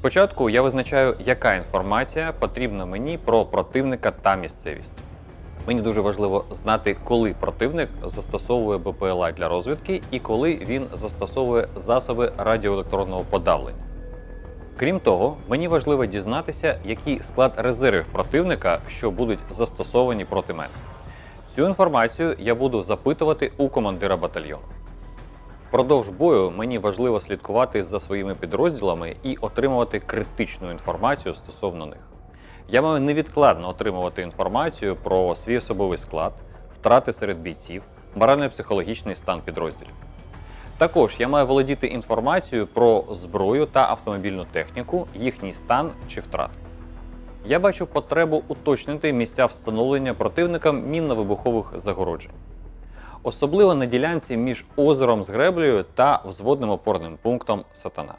Спочатку я визначаю, яка інформація потрібна мені про противника та місцевість. Мені дуже важливо знати, коли противник застосовує БПЛА для розвідки і коли він застосовує засоби радіоелектронного подавлення. Крім того, мені важливо дізнатися, який склад резервів противника, що будуть застосовані проти мене. Цю інформацію я буду запитувати у командира батальйону. Впродовж бою мені важливо слідкувати за своїми підрозділами і отримувати критичну інформацію стосовно них. Я маю невідкладно отримувати інформацію про свій особовий склад, втрати серед бійців, морально-психологічний стан підрозділів. Також я маю володіти інформацією про зброю та автомобільну техніку, їхній стан чи втрати. Я бачу потребу уточнити місця встановлення противникам мінно-вибухових загороджень, особливо на ділянці між озером з греблею та взводним опорним пунктом Сатана.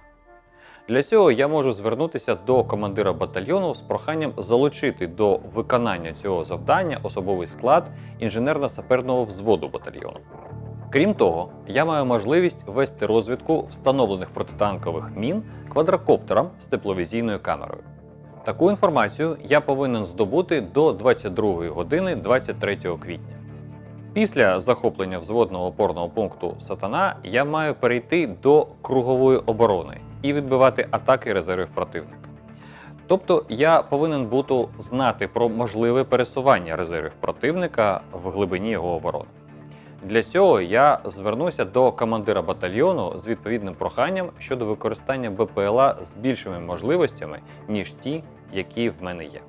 Для цього я можу звернутися до командира батальйону з проханням залучити до виконання цього завдання особовий склад інженерно-саперного взводу батальйону. Крім того, я маю можливість вести розвідку встановлених протитанкових мін квадрокоптером з тепловізійною камерою. Таку інформацію я повинен здобути до 22 години 23 квітня. Після захоплення взводного опорного пункту Сатана я маю перейти до кругової оборони і відбивати атаки резервів противника. Тобто я повинен бути знати про можливе пересування резервів противника в глибині його оборони. Для цього я звернуся до командира батальйону з відповідним проханням щодо використання БПЛА з більшими можливостями, ніж ті, які в мене є.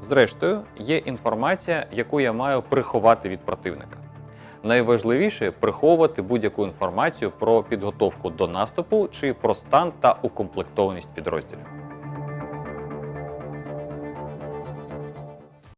Зрештою, є інформація, яку я маю приховати від противника. Найважливіше приховувати будь-яку інформацію про підготовку до наступу чи про стан та укомплектованість підрозділів.